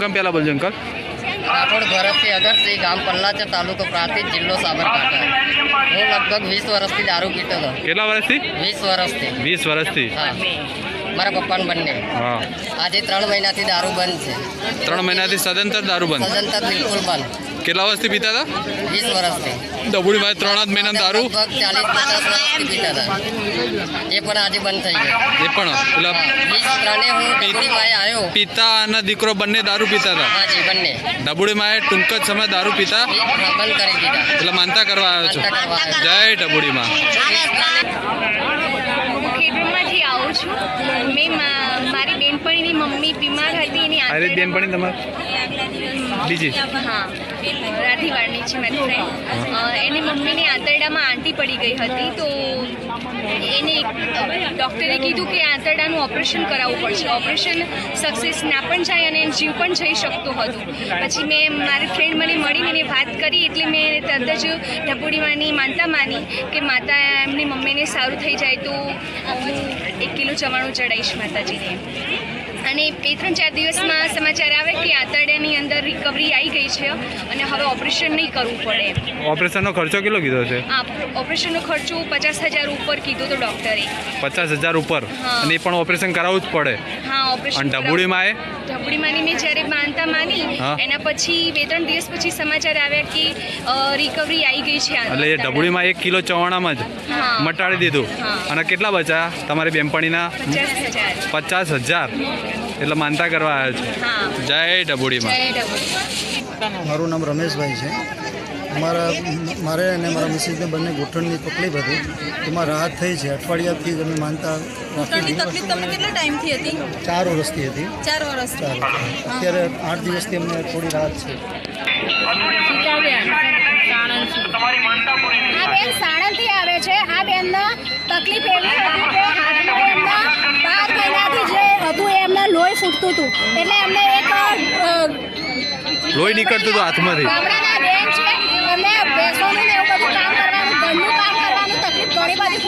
નામ ગામ પહેલાં બોલજો અંકલ. રાઠોડ ભરતસિંહ અગરસિંહ ગામ પલ્લાચર તાલુકો પ્રાંતિજ જિલ્લો સાબરકાંઠા. હું લગભગ વીસ વર્ષથી દારૂ પીતો હતો. કેટલા વર્ષથી? વીસ વર્ષથી. વીસ વર્ષથી. હા. મારા પપ્પાને બંને. હા. આજે ત્રણ મહિનાથી દારૂ બંધ છે. ત્રણ મહિનાથી સદંતર દારૂ બંધ. સદંતર બિલકુલ બંધ. કેટલા વર્ષથી પીતા હતા? વીસ વર્ષથી. ડબુડીમાં ત્રણ જ મહિના દારૂ. ચાલીસ પચાસ વર્ષથી પીતા હતા. એ પણ આજે બંધ થઈ ગયો. એ પણ એટલે ત્રણે હું ડબુડીમાં આવ્યો. પિતા અને દીકરો બંને દારૂ પીતા હતા? હાજી બંને. ડબુડીમાં એ ટૂંક જ સમય દારૂ પીતા? બંધ કરી દીધા. એટલે માનતા કરવા આવ્યો છો. જય ડબુડીમાં હું ખેડૂતમાંથી આવું છું. મેં મારી બેનપણીની મમ્મી બીમાર હતી એની બેનપણી તમારે બીજી. હા. રાઠીવાડની છે મારી ફ્રેન્ડ એની મમ્મીને આંતરડામાં આંટી પડી ગઈ હતી, તો એને ડૉક્ટરે કીધું કે આંતરડાનું ઓપરેશન કરાવવું પડશે. ઓપરેશન સક્સેસ ના પણ જાય અને જીવ પણ જઈ શકતો હતું. પછી મેં મારી ફ્રેન્ડ મને મળીને વાત કરી, એટલે મેં તરત જ ઢપોડીમાંની માનતા માની કે માતા એમની મમ્મીને સારું થઈ જાય તો હું એક કિલો ચવાણું ચડાવીશ માતાજીને. અને બે ત્રણ ચાર દિવસમાં સમાચાર આવે કે આંતરડાની અંદર રિકવરી આવી ગઈ છે અને હવે ઓપરેશન નહીં કરવું પડે. ઓપરેશનનો ખર્ચો કેટલો કીધો છે? ઓપરેશનનો ખર્ચો પચાસ હજાર ઉપર કીધો તો ડૉક્ટરે પચાસ હજાર ઉપર? અને એ પણ ઓપરેશન કરાવવું જ પડે. હા ઓપરેશન અને એ? ઢબડીમાંની મેં જ્યારે માનતા માની એના પછી બે ત્રણ દિવસ પછી સમાચાર આવ્યા કે રિકવરી આવી ગઈ છે એટલે એ ડબુડીમાં એક કિલો ચવાણામાં જ મટાડી દીધું. અને કેટલા બચ્યા? તમારી બેનપણીના? પચાસ હજાર. એટલે માનતા કરવા આવ્યા છે? જય ડબુડીમાં. મારું નામ રમેશભાઈ છે. મારા મારે અને મારા મિસિસને બંને ઘૂંટણની તકલીફ હતી. એમાં રાહત થઈ છે. અઠવાડિયાથી તમે અમે માનતા રાખી ઘૂંટણની તકલીફ તમને કેટલા ટાઈમથી હતી? ચાર વર્ષથી હતી. ચાર વર્ષ અત્યારે આઠ દિવસથી અમને થોડી રાહત છે. આ બેન સાણંદથી આવે છે. આ બેનને તકલીફ એવી હતી. લોહી હતું. એટલે અમને એક લોહી નીકળતું હતું હાથમાંથી. ગામડાના બેન છે એમને ભેંસોનું ને એવું બધું કામ કરવાનું ઘરનું કામ કરવાનું તકલીફ ઘણી બધી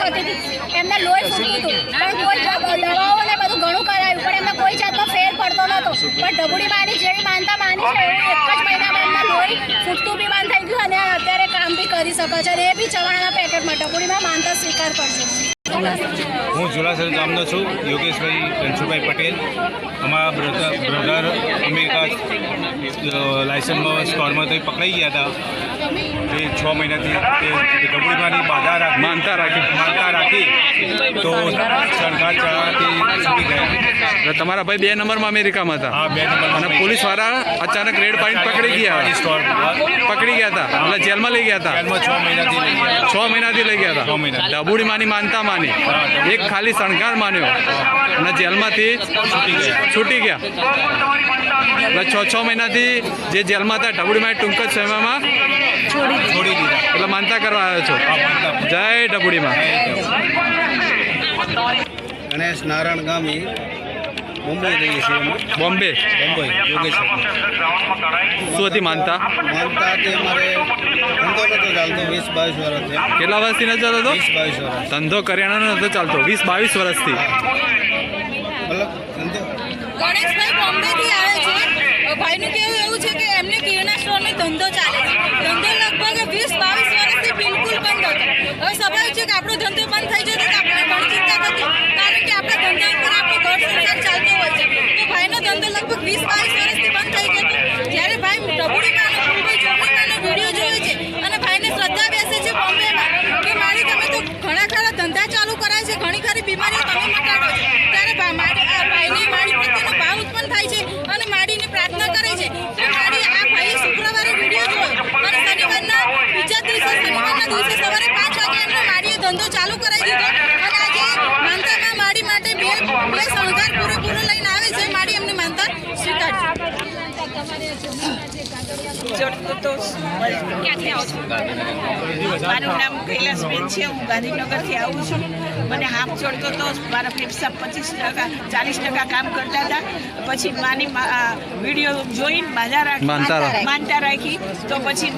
થતી હતી. એમને લોહી ફૂટતું હતું. પણ કોઈ દવાઓ ને બધું ઘણું કરાયું પણ એમને કોઈ જાતનો ફેર પડતો નહોતો. પણ ઢબુડી માની જેવી માનતા માની છે એવું એક જ મહિનામાં એમના લોહી ફૂટતું બી બંધ થઈ ગયું અને અત્યારે કામ બી કરી શકો છો. અને એ બી ચવાણાના પેકેટમાં ઢબુડીમાં માનતા સ્વીકાર કરજો. હું જુલાસર ગામનો છું યોગેશભાઈ રણછોડભાઈ પટેલ. અમારા બ્રધર બ્રધર અમેરિકા લાયસન્સમાં સ્કોરમાં તો પકડાઈ ગયા હતા. એ છ મહિનાથી ગબડીમાંની બાધા રાખ માનતા રાખી. માનતા રાખી તો સરકાર ચડાવવાથી છૂટી ગયા. તમારા ભાઈ બે નંબરમાં અમેરિકામાં હતા? આ બે નંબર અને પોલીસવાળા અચાનક રેડ પાડીને પકડી ગયા. પકડી ગયા હતા? એટલે જેલમાં લઈ ગયા હતા? જેલમાં છ મહિનાથી લઈ ગયા. છ મહિનાથી લઈ ગયા છ હતા મહિના. ડબુડી માની. માનતા માની. એક ખાલી શણગાર માન્યો અને જેલમાંથી છૂટી ગયા. એટલે છ છ મહિનાથી જે જેલમાં હતા ડબુડીમાં ટૂંક જ સમયમાં છોડી દીધા. એટલે માનતા કરવા આવ્યો છો? જય ડબુડીમાં. ગણેશ નારાયણ ગામી મુંબઈ રહીએ છીએ બોમ્બે. મુંબઈ યોગેશ્વર શું હતી માનતા? માનતા કે અમારે ધંધો નતો ચાલતો વીસ બાવીસ વર્ષ છે. કેટલા વર્ષથી ન ચાલતો હતો? વીસ બાવીસ વર્ષ ધંધો કરિયાણાનો નતો ચાલતો વીસ બાવીસ વર્ષથી મતલબ ધંધો ગણેશભાઈ બોમ્બેથી આવે છે. ભાઈનું કહેવું એવું છે કે એમને કિરાણા સ્ટોરનો ધંધો ચાલે છે. ધંધો લગભગ વીસ બાવીસ વર્ષથી બિલકુલ બંધ હતો. હવે સ્વાભાવિક છે કે આપણો ધંધો બંધ થઈ જતો તો આપણને ઘણી ચિંતા થતી કારણ કે આપણા ધંધા પર આપણો ઘર સંસાર ચાલતો હોય છે તો ભાઈનો ધંધો લગભગ વીસ બાવીસ વર્ષથી Thank you. ક્યાંથી આવો છો મારું નામ કૈલાસબેન છે હું ગાંધીનગરથી આવું છું મને હાફ ચડતો તો મારા ફેફસા પચીસ ટકા ચાલીસ ટકા કામ કરતા હતા પછી માની વીડિયો જોઈને બાધા રાખી. માનતા રાખી. તો પછી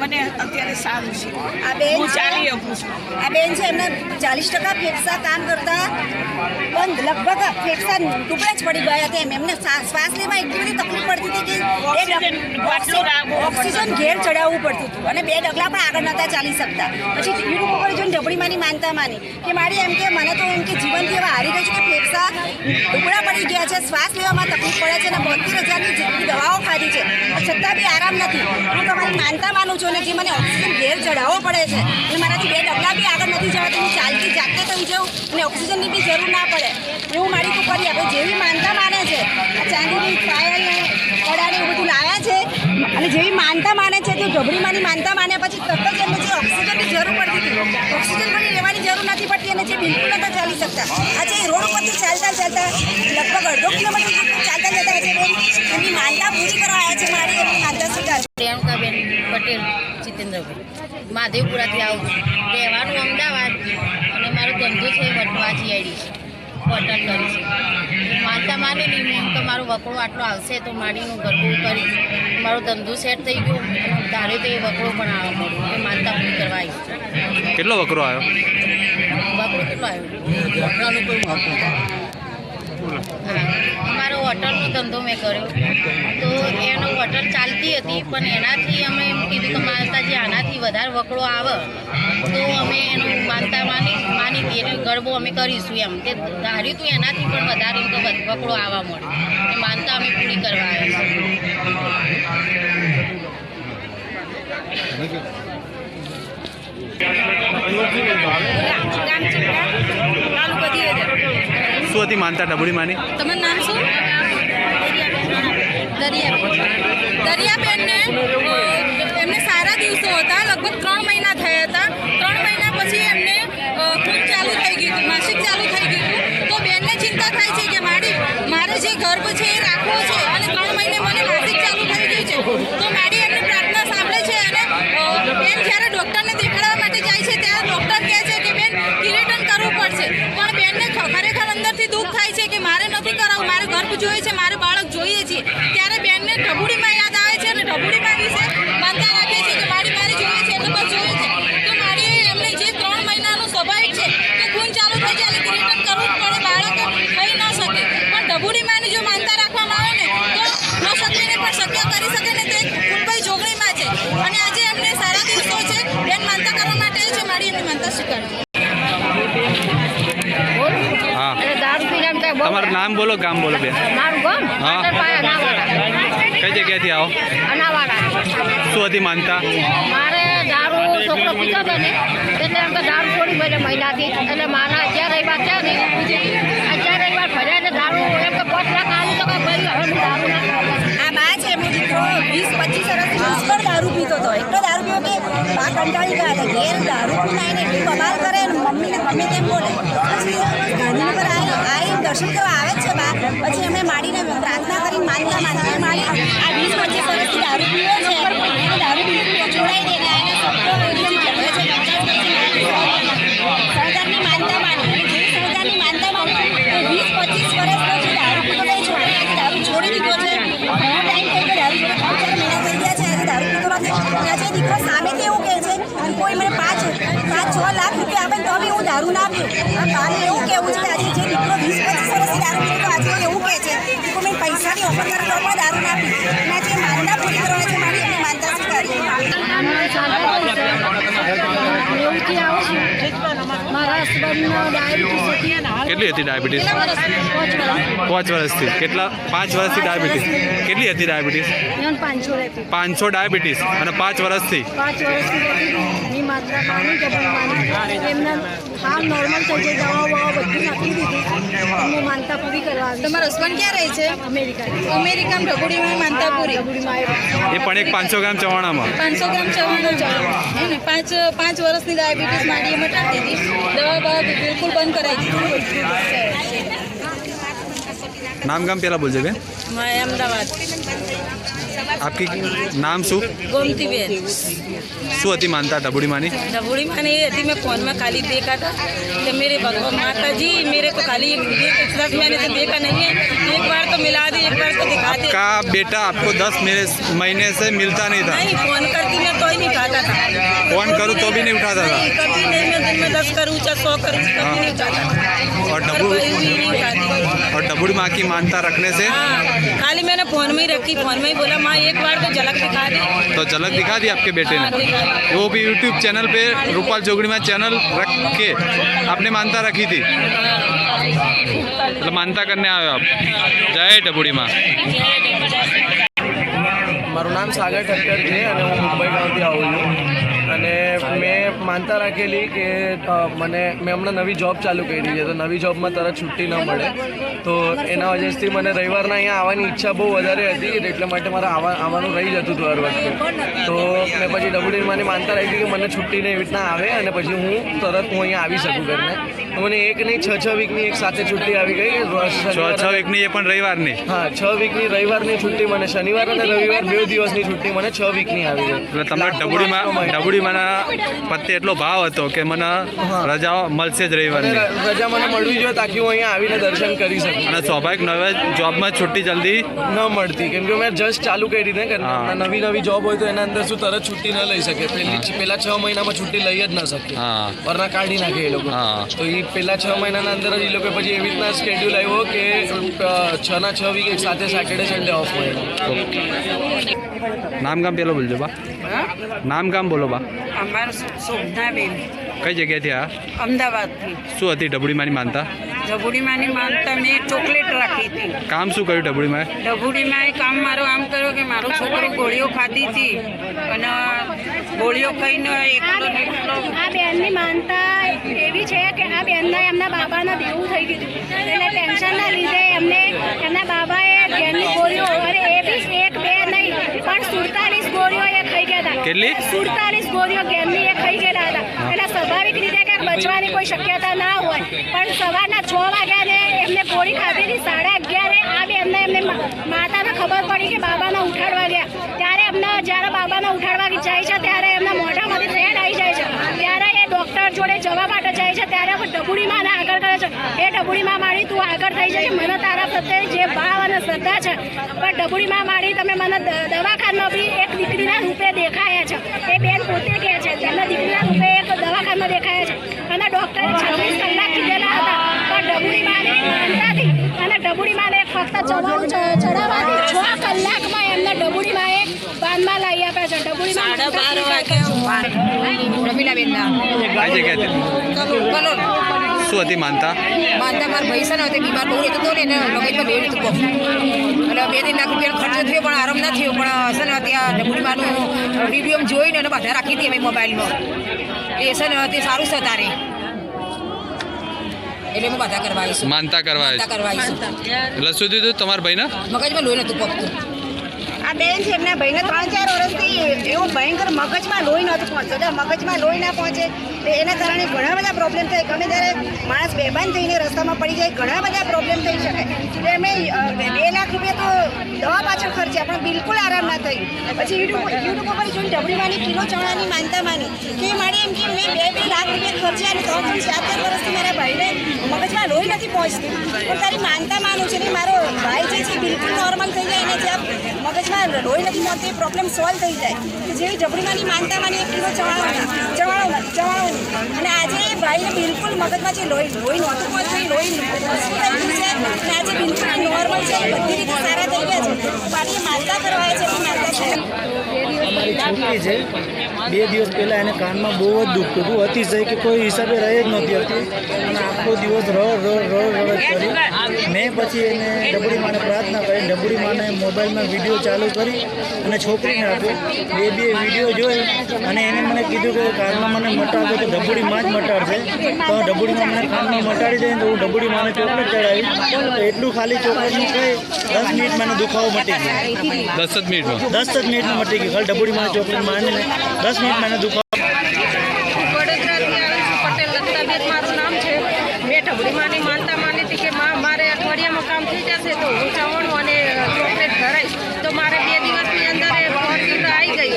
મને અત્યારે સારું છે. આ બેન હું ચાલી શકું છું. આ બેન છે એમને ચાલીસ ટકા ફેફસા કામ કરતા બંધ લગભગ ફેફસા ટુકડા જ પડી ગયા હતા એમ. એમને શ્વાસ લેવા એટલી બધી તકલીફ પડતી હતી કે ઓક્સિજન ઘેર ચડાવવું પડતું હતું અને બે ડગલા પણ આગળ નહોતા ચાલી શકતા. પછી યુટ્યુબ ઉપર જોઈને ઢબડીમાંની માનતા માની કે મારી એમ કે, મને તો એમ કે જીવનથી એવા હારી ગયું છે કે ફેફસા ટુકડા પડી ગયા છે, શ્વાસ લેવામાં તકલીફ પડે છે અને બોતેર હજારની જેટલી દવાઓ ખાધી છે. છતાં બી આરામ નથી. હું તમારી માનતા માનું છું અને જે મને ઓક્સિજન ઘેર ચડાવવો પડે છે અને મારાથી બે ડગલા બી આગળ નથી જવાતું, હું ચાલતી જાતે થઈ જાઉં અને ઓક્સિજનની બી જરૂર ના પડે. એવું મારી તું કરી આપણે જેવી માનતા માને છે ચાંદીની પાયલ ને કડાને એવું બધું અને જેવી માનતા માને છે, તે માની માનતા માને પછી તરત જ એમને ઓક્સિજનની જરૂર પડતી હતી, ઓક્સિજન પણ લેવાની જરૂર નથી પડતી અને જે બિલકુલ નતા ચાલી શકતા. આજે રોડ ઉપરથી ચાલતા ચાલતા લગભગ અડધો કિલોમીટર ચાલતા જતા આજે એમની માનતા પૂરી કરવા આવ્યા છે મારી એમની માનતા સ્વીકાર. રેણુકાબેન પટેલ જીતેન્દ્રભાઈ મહાદેવપુરાથી આવું રહેવાનું અમદાવાદ અને મારો ધંધો છે વટવા જીઆઈડી હોટલ કરી છે. માનેલી મેં તો મારો વકડો આટલો આવશે તો માડીનું ગરબું કરીશ. મારો ધંધો સેટ થઈ ગયો અને ધારે તો એ વકડો પણ આવવા મળ્યો એ માનતા પૂરી કરવા આવીશ કેટલો વકરો આવ્યો? વકડો કેટલો આવ્યો? અમારો હોટલનો ધંધો મેં કર્યો. તો એનો હોટલ ચાલતી હતી, પણ એનાથી અમે એમ કીધું કે માતાજી આનાથી વધારે વકડો આવે. તો અમે એનું માનતા માની માની હતી એટલે ગરબો અમે કરીશું એમ. તે ધાર્યું હતું એનાથી પણ વધારે એમ તો વકડો આવવા મળે. એ માનતા અમે પૂરી કરવા આવ્યા છીએ ગામ ચીપડા તાલુકો દિવેદર શું હતી માનતા ડબડીમાંની તમારું નામ શું? દરિયાબેન દરિયાબેનને એમને સારા દિવસો હતા. લગભગ ત્રણ મહિના થયા હતા. બોલો ગામ બોલો બેન મારું ગામ હા. કઈ જગ્યાથી આવો અનાવાડા શું હતી માનતા મારે દારૂ છોકરો પીતો હતો ને એટલે એમ તો દારૂ છોડી મેલે મહિનાથી એટલે મારા અત્યારે રવિવાર છે ને અગિયાર રવિવાર ફર્યા ને દારૂ એમ કે પાંચ લાખ આવું તો કઈ ભાઈ હવે દારૂ ના આ બા છે એમનો દીકરો વીસ પચીસ વર્ષથી પુષ્કળ દારૂ પીતો હતો એટલો દારૂ પીવો કે બા કંટાળી ગયા હતા ઘેર દારૂ પીને આવીને એટલી બબાલ કરે ને મમ્મીને ગમે તેમ બોલે દર્શન કરવા આવે છે બા. પછી અમે માડીને પ્રાર્થના કરીને માનતા માનતા માડી આ વીસ પચીસ વર્ષથી દારૂ પીવો છે. દારૂ બિલકુલ છોડાઈ દે મારા હસબન્ડનો ડાયાબિટીસ હતી કેટલી હતી ડાયાબિટીસ? પાંચ વર્ષથી. કેટલા? પાંચ વર્ષથી ડાયાબિટીસ. કેટલી હતી ડાયાબિટીસ? પાંચસો પાંચસો ડાયાબિટીસ અને પાંચ વર્ષથી? એ પણ એક પાંચસો ગ્રામ ચવાણામાં. પાંચસો ગ્રામ ચવાણું. પાંચ પાંચ વર્ષની ડાયાબિટીસ માડી એમાં દીધી. દવા બિલકુલ બંધ કરાવી દીધી. નામ ગામ પેલા બોલજો બેન અમદાવાદ આપકી નામ શું ગોમતીબેન શું હતી માનતા ડબુડીમાંની डबूड़ी माने ये थी मैं फोन में खाली देखा था कि मेरे भगवान माता जी मेरे को खाली एक एक दस मैंने तो देखा नहीं है एक बार तो मिला दे एक बार तो दिखा दे आपका बेटा आपको दस महीने महीने से मिलता नहीं था नहीं फोन करती मैं कोई नहीं उठाता था फोन करूँ तो भी नहीं उठाता था नहीं कभी नहीं मैं दिन में दस करूँ चाहे सौ करूँ कभी नहीं उठाता था और पर डबू कोई भी नहीं उठाती और डबुड़ी माँ की मानता रखने से हाँ खाली मैंने फोन में ही रखी फोन में ही बोला माँ एक बार तो झलक दिखा दे तो झलक दिखा दी आपके बेटे हाँ, ने दिखा दी। वो भी यूट्यूब चैनल पे रूपाल जोगड़ी में चैनल रख के आपने मानता रखी थी मतलब मानता करने आए हो आप जय डबुड़ी माँ મારું નામ સાગર ઠક્કર છે અને હું મુંબઈ ગામથી આવું છું અને મેં માનતા રાખેલી કે મને મેં હમણાં નવી જોબ ચાલુ કરી છે તો નવી જોબમાં તરત છુટ્ટી ન મળે. તો એના વજહથી મને રવિવારના અહીંયા આવવાની ઈચ્છા બહુ વધારે હતી એટલે માટે મારે આવવા આવવાનું રહી જતું હતું હર વખતે. તો મેં પછી ડબુડીમાંની માનતા રાખી કે મને છુટ્ટીને એવી રીતના આવે અને પછી હું તરત હું અહીંયા આવી શકું ઘરને. તો મને એક નહીં છ છ વીકની એક સાથે છુટ્ટી આવી ગઈ. છ છ વીકની એ પણ રવિવારની? હા છ વીકની રવિવારની છુટ્ટી મને શનિવાર અને રવિવાર બે દિવસની છુટ્ટી મને છ વીકની આવી ગઈ. એટલે તમને ડબુડીમાં ડબુડીમાંના એટલો ભાવ હતો કે મને રજા મળશે જ રવિવારની. રજા મને મળવી જોઈએ તાકી હું અહીંયા આવીને દર્શન કરી શકું. અને સ્વાભાવિક નવે જોબમાં છુટ્ટી જલ્દી ન મળતી. કેમ કે મેં જસ્ટ ચાલુ કરી ને કે નવી નવી જોબ હોય તો એના અંદર શું તરત છુટ્ટી ન લઈ શકે. પેલા છ મહિનામાં છુટ્ટી લઈ જ ન શકે હા. વરના કાઢી નાખે એ લોકો. હા. તો એ પેલા છ મહિનાના અંદર જ એ લોકો પછી એવી રીતના સ્કેડ્યુલ આવ્યો કે છ ના છ વીક એક સાથે સેટરડે સન્ડે ઓફ મળે નામ ગામ પેલો બોલજો બા. નામ ગામ બોલો બા. અમારું શોભનાબેન કઈ જગ્યાથી આ? અમદાવાદથી. શું હતી ડબુડીમાંની માનતા? ડભુડીમાંની માનતા મેં ચોકલેટ રાખી હતી. કામ શું કર્યું ડબુડીમાં ઢબુડીમાં એ કામ મારો આમ કર્યો કે મારો છોકરો ગોળીઓ ખાધી હતી અને ગોળીઓ ખાઈને આ બેનની માનતા એવી છે કે આ બેનના એમના બાબાના દેવું થઈ ગયું એટલે ટેન્શનના લીધે એમને એમના બાબાએ બેનની ગોળીઓ અને એ બી એક બે નહીં પણ સુડતાલીસ કેટલી? સુડતાલીસ ગોળીઓ ગેમની એ ખાઈ ગયેલા હતા. એટલે સ્વાભાવિક રીતે ક્યાંક બચવાની કોઈ શક્યતા ના હોય પણ સવારના છ વાગ્યા ને એમને ગોળી ખાધી હતી સાડા અગિયારે આવી એમને એમને માતાને ખબર પડી કે બાબાને ઉઠાડવા ગયા. ત્યારે એમને જ્યારે બાબાને ઉઠાડવા જાય છે ત્યારે એમના મોઢામાંથી ફેડ આવી જાય છે. ત્યારે એ ડૉક્ટર જોડે જવા માટે જાય છે ત્યારે ડબુડી માને આગળ કરે છે. એ ડબુડી માં મારી તું આગળ થઈ જશે મને તારા પ્રત્યે જે ભાવ અને શ્રદ્ધા છે પણ ડબુડી માં મારી તમે મને દવાખાનામાં બી એક દીકરીના રૂપે દેખાયા એ બેન પોતે કહે છે તેમના દીકરીના રૂપે એક દવાખાના દેખાયા છે. અને ડૉક્ટરે છત્રીસ કલાક કીધેલા હતા. પણ ડબુડી માને માનતાથી અને ડબુડી માને ફક્ત ચડાવવાથી છ કલાકમાં એમને ડબુડી માએ બાંધમાં લાવી આપ્યા છે. ડબુડી સાડા બાર વાગે જગ્યાથી બોલો શું હતી માનતા? માનતા મારા ભાઈ છે ને તે બીમાર બહુ રહેતો હતો ને એને મગજમાં બેડ હતું કોફ એટલે બે ત્રણ લાખ રૂપિયાનો ખર્ચો થયો પણ આરામ ના થયો. પણ છે ને ત્યાં ડબુડીમાંનું વીડિયો જોઈને અને બધા રાખી હતી અમે મોબાઈલમાં. એ છે ને તે સારું છે તારે. એટલે બધા કરવા આવીશું. માનતા કરવા માનતા કરવા આવીશું. એટલે શું દીધું તમારા ભાઈને? મગજમાં લોહી નતું પગતું આ બેન છે એમના ભાઈને ત્રણ ચાર વર્ષથી એવું ભયંકર મગજમાં લોહી નહોતું પહોંચતું. મગજમાં લોહી ના પહોંચે એના કારણે ઘણા બધા પ્રોબ્લેમ થાય. ગમે ત્યારે માણસ બેભાન થઈને રસ્તામાં પડી જાય ઘણા બધા પ્રોબ્લેમ થઈ શકે. એટલે અ, બે લાખ રૂપિયા તો દવા પાછળ ખર્ચ્યા પણ બિલકુલ આરામ ના થયું. પછી યુટ્યુબ યુટ્યુબ ઉપર જોઈને ડબડીમાંની કિલો ચણાની માનતા માની કે મારે એમ કે મેં બે બે લાખ રૂપિયા ખર્ચ્યા અને ત્રણ ત્રણ ચાર ચાર વર્ષથી મારા ભાઈને મગજમાં લોહી નથી પહોંચતી. પણ તારી માનતા માનું છે ને મારો ભાઈ જે છે બિલકુલ નોર્મલ થઈ જાય અને જ્યાં મગજમાં લોહી નથી પહોંચતી પ્રોબ્લેમ સોલ્વ થઈ જાય. કે જેવી જબડીમાંની માનતા માની એક કિલો ચવાણો ચવાણો ચવાણો અને આજે એ ભાઈને બિલકુલ મગજમાં જે લોહી લોહી નહોતું પહોંચતું એ લોહી ગયું છે? અને આજે બિલકુલ નોર્મલ છે, એ બધી રીતે સારા થઈ ગયા છે. પાછી માતા કરવા છે છોકરી છે. બે દિવસ પહેલાં એને કાનમાં બહુ જ દુખતું હતું અતિશય કે કોઈ હિસાબે રહી જ નહોતી હતી. અને આખો દિવસ રડ રડ રડ રડ કરી. મેં પછી એને ડબડી માને પ્રાર્થના કરી. ડબડી માને મોબાઈલમાં વીડિયો ચાલુ કરી અને છોકરીને આપ્યો. બે બે વીડિયો જોઈ અને એને મને કીધું કે કાનમાં મને મટાડો તો ડબુડી માં જ મટાડશે. તો ડબડીમાં મને કાનમાં મટાડી દે તો હું ડબડી માને ચોકલેટ ચડાવી તો એટલું ખાલી ચોકલેટનું કહી દસ મિનિટ મને દુખાવો મટી ગયો. દસ જ મિનિટમાં? દસ જ મિનિટમાં મટી ગયું. ખાલી ડબડી માને ચોકલેટ મારીને દસ દસ મિનિટ મને દુખો. ઢબડીમાંની માનતા માની હતી કે માં મારે અઠવાડિયામાં કામ થઈ જશે તો તો મારે બે દિવસની અંદર એ ફોર આવી ગઈ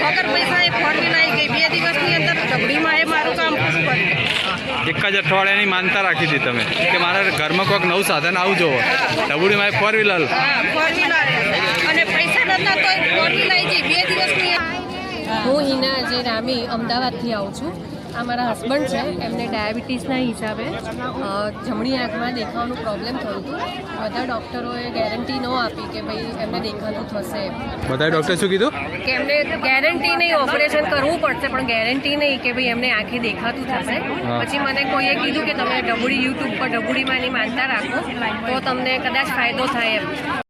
વગર પૈસા એ ફોર વ્હીલર આવી ગઈ બે દિવસની અંદર ઢબડીમાં એ મારું કામ એક જ અઠવાડિયાની માનતા રાખી હતી તમે કે મારા ઘરમાં કોઈક નવું સાધન આવજો ઢબડીમાં ફોર વ્હીલર ફોર વ્હીલર જે રામી અમદાવાદથી આવું છું. આ મારા હસબન્ડ છે. એમને ડાયાબિટીસના હિસાબે જમણી આંખમાં દેખાવાનું પ્રોબ્લેમ થયું હતું. બધા ડૉક્ટરોએ ગેરંટી ન આપી કે ભાઈ એમને દેખાતું થશે. બધા ડૉક્ટર શું કીધું? કે એમને ગેરંટી નહીં ઓપરેશન કરવું પડશે પણ ગેરંટી નહીં કે ભાઈ એમને આંખે દેખાતું થશે. પછી મને કોઈએ કીધું કે તમે ડબુડી યુટ્યુબ પર ડબુડીમાં એની માનતા રાખો તો તમને કદાચ ફાયદો થાય એમ.